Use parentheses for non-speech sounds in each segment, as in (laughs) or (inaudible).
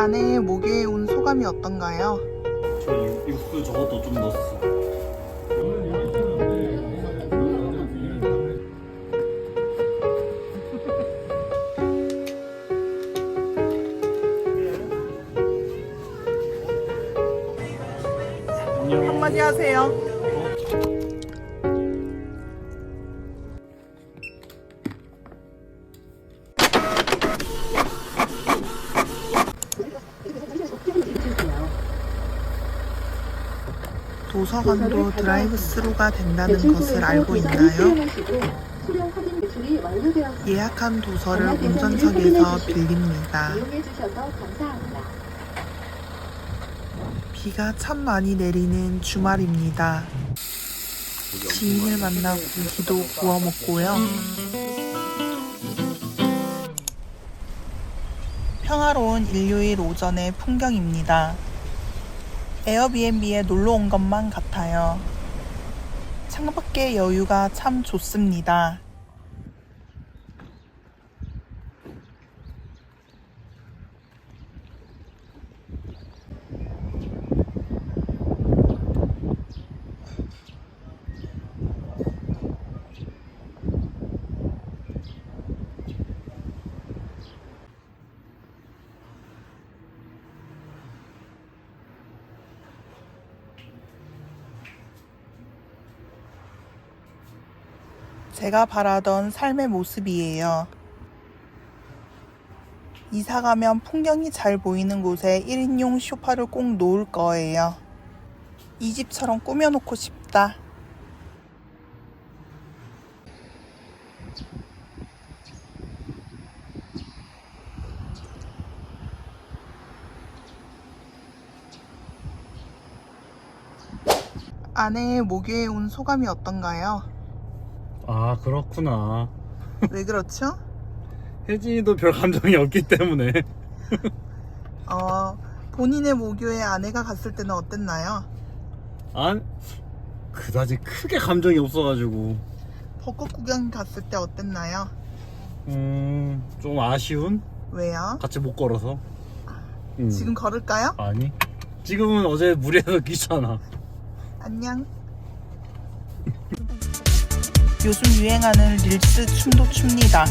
아내의 목요에 온 소감이 어떤가요? 저 육- 육수 저것도 좀 넣었어. 한마디 하세요. 도서관도 드라이브 스루가 된다는 것을 알고 있나요? 예약한 도서를 운전석에서 빌립니다. 비가 참 많이 내리는 주말입니다. 지인을 만나 고 기도 구워 먹고요. 평화로운 일요일 오전의 풍경입니다. 에어비앤비에 놀러 온 것만 같아요. 창밖의 여유가 참 좋습니다. 제가 바라던 삶의 모습이에요. 이사 가면 풍경이 잘 보이는 곳에 1인용 쇼파를 꼭 놓을 거예요. 이 집처럼 꾸며놓고 싶다. 아내의 목요에 온 소감이 어떤가요? 아 그렇구나. 왜 그렇죠? 혜진이도 별 감정이 없기 때문에. 어, 본인의 목요에 아내가 갔을 때는 어땠나요? 안 그다지 크게 감정이 없어가지고 벚꽃 구경 갔을 때 어땠나요? 음좀 아쉬운 왜요? 같이 못 걸어서. 음. 지금 걸을까요? 아니 지금은 어제 무리해서 (laughs) 귀찮아. 안녕. 요즘 유행하는 릴스 춤도 춥니다.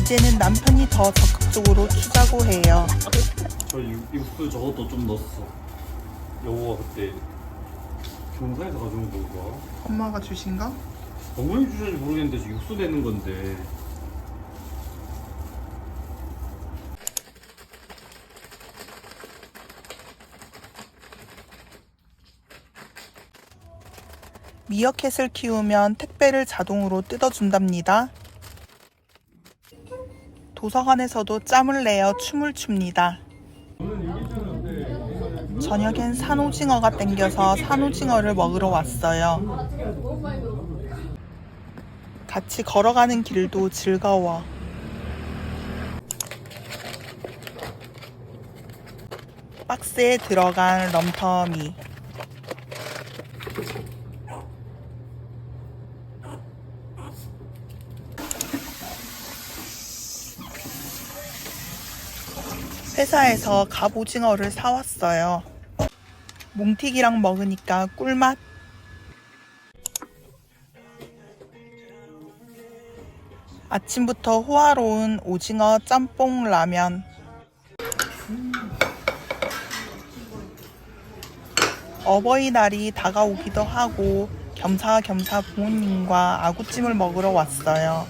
이제는 남편이 더 적극적으로 추자고 해요. 저 육, 육수 저것도 좀 넣었어. 여보가 그때 경사에서 가져온 거가 엄마가 주신 거? 어머니 주셨는지 모르겠는데 지금 육수 내는 건데 미어캣을 키우면 택배를 자동으로 뜯어준답니다. 도서관에서도 짬을 내어 춤을 춥니다. 저녁엔 산오징어가 땡겨서 산오징어를 먹으러 왔어요. 같이 걸어가는 길도 즐거워. 박스에 들어간 럼터미. 회사에서 갑오징어를 사왔어요. 몽튀기랑 먹으니까 꿀맛. 아침부터 호화로운 오징어 짬뽕 라면. 어버이날이 다가오기도 하고 겸사겸사 부모님과 아구찜을 먹으러 왔어요.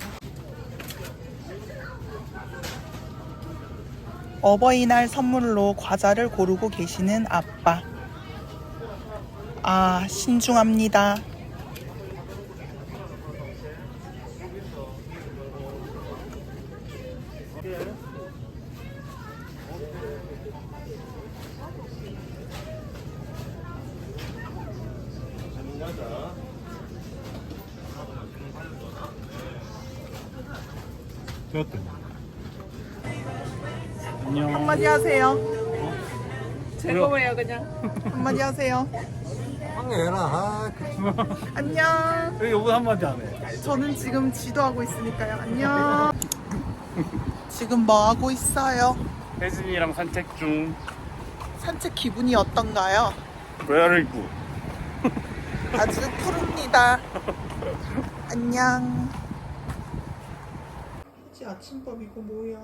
어버이날 선물로 과자를 고르고 계시는 아빠. 아, 신중합니다. 되었대. 안녕. 한마디 하세요. 즐거워요 그냥 한마디 하세요. 해라. 아, 그 (laughs) 안녕. 왜 요번 한마디 안 해? 저는 지금 지도하고 있으니까요. 안녕. (laughs) 지금 뭐 하고 있어요? 혜진이랑 산책 중 산책 기분이 어떤가요? Very good 아주 푸릅니다. (laughs) 안녕. 혜지 아침밥 이거 뭐야?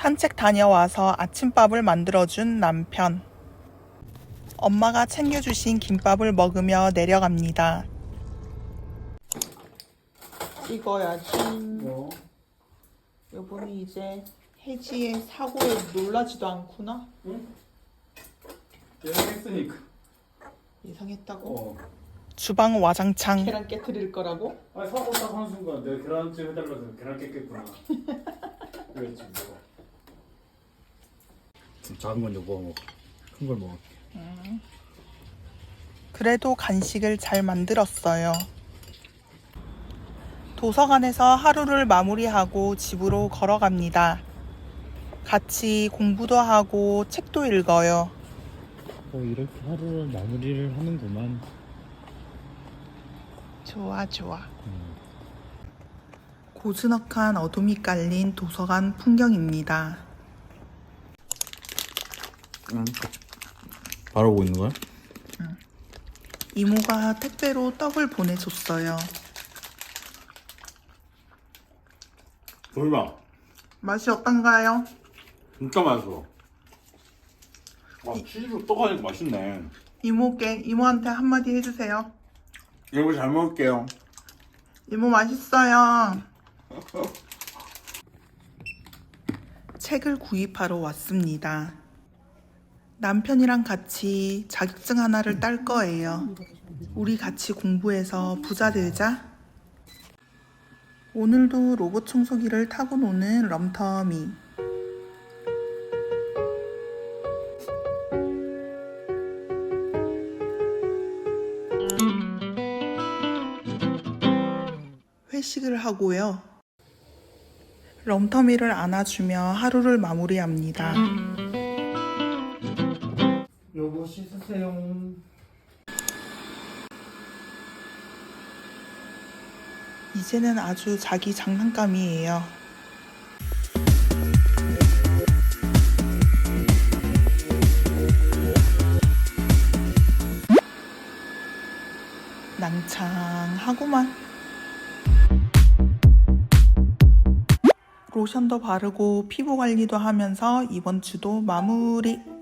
산책 다녀와서 아침밥을 만들어준 남편. 엄마가 챙겨주신 김밥을 먹으며 내려갑니다. 찍어야지. 뭐? 여보는 이제 혜지의 사고에 놀라지도 않구나. 예상했으니까 예상했다고. 어 주방 와장창. 계란 깨트릴 거라고? 아니 사고 딱 하는 순간 내가 계란찜 해달라고 해서 계란 깼겠구나 (laughs) 그랬지 뭐 작은 건 여보가 먹어 큰걸 먹어 그래도 간식을 잘 만들었어요. 도서관에서 하루를 마무리하고 집으로 걸어갑니다. 같이 공부도 하고 책도 읽어요. 어 이렇게 하루를 마무리를 하는구만 좋아, 좋아. 고즈넉한 어둠이 깔린 도서관 풍경입니다. 바로 오고 있는 거야? 이모가 택배로 떡을 보내줬어요. 돌봐 맛이 어떤가요? 진짜 맛있어 와 치즈로 떠가니까 맛있네 이모께 이모한테 한마디 해주세요. 여보 잘 먹을게요 이모 맛있어요. (laughs) 책을 구입하러 왔습니다. 남편이랑 같이 자격증 하나를 딸 거예요. 우리 같이 공부해서 부자 되자. 오늘도 로봇 청소기를 타고 노는 럼터미. 회식을 하고요. 럼터미를 안아주며 하루를 마무리합니다. 여보 씻으세요 이제는 아주 자기 장난감이에요. 낭창하구만. 로션도 바르고 피부 관리도 하면서 이번 주도 마무리.